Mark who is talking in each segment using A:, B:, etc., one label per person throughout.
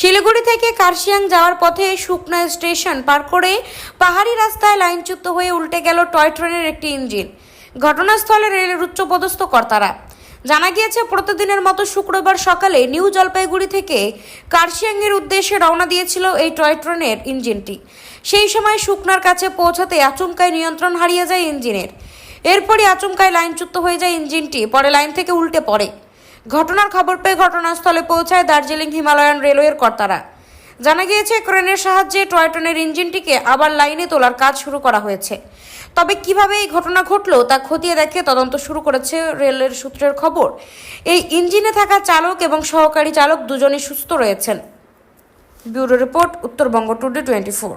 A: শিলিগুড়ি থেকে কার্শিয়াং যাওয়ার পথে শুকনা স্টেশন পার করে পাহাড়ি রাস্তায় লাইনচ্যুত হয়ে উল্টে গেল টয় ট্রেনের একটি ইঞ্জিন। ঘটনাস্থলে রেলের উচ্চপদস্থ কর্তারা। জানা গিয়েছে, প্রতিদিনের মতো শুক্রবার সকালে নিউ জলপাইগুড়ি থেকে কার্শিয়াংয়ের উদ্দেশ্যে রওনা দিয়েছিল এই টয় ট্রেনের ইঞ্জিনটি। সেই সময় শুকনার কাছে পৌঁছাতে আচমকায় নিয়ন্ত্রণ হারিয়ে যায় ইঞ্জিনের। এরপরই আচমকায় লাইনচ্যুত হয়ে যায় ইঞ্জিনটি, পরে লাইন থেকে উল্টে পড়ে। ঘটনার খবর পেয়ে ঘটনাস্থলে পৌঁছায় দার্জিলিং হিমালয়ান রেলওয়ের কর্তারা। জানা গিয়েছে, ক্রেনের সাহায্যে টয় ট্রেনের ইঞ্জিনটিকে আবার লাইনে তোলার কাজ শুরু করা হয়েছে। তবে কীভাবে এই ঘটনা ঘটলো তা খতিয়ে দেখে তদন্ত শুরু করেছে রেলের সূত্রের খবর। এই ইঞ্জিনে থাকা চালক এবং সহকারী চালক দুজনই সুস্থ রয়েছেন। Bureau report, Uttarbanga today twenty four.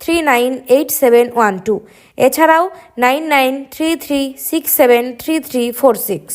A: three nine eight seven one two এছাড়াও nine nine three three six seven three three four six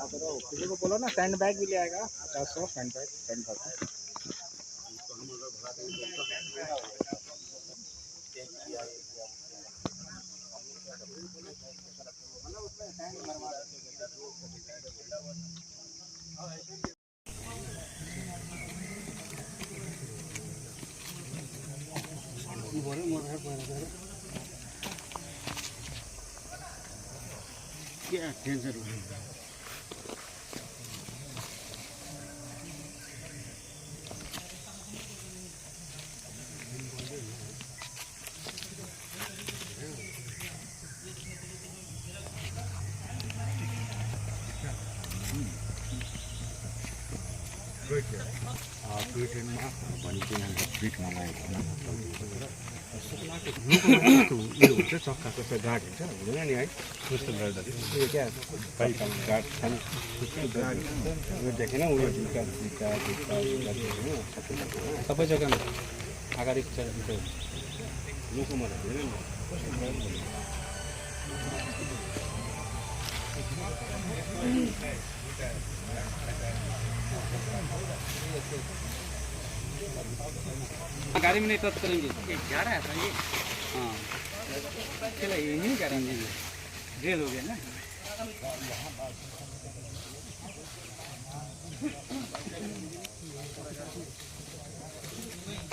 B: किसी को बोलो ना सैंड बैग भी ले आएगा पचास सौ सैंड बैग सैंड बैग क्या टेंशन टोयट्रेनमा भनिकन बिटमा लागेको हुन्छ चक्काको त गार्ड हुन्छ हुँदैन नि है कस्तो गर्दाखेरि क्या पाइकामा गार्ड छैन उयो देखेन उयो जुत्ता जुत्ता जुत्ता सबै
C: जग्गामा अगाडि
B: हुँदैन नि
C: गाड़ी में नहीं टच करेंगे। जा रहा है सर ये। हाँ। चलो यही करेंगे। ये ड्रिल हो गया ना।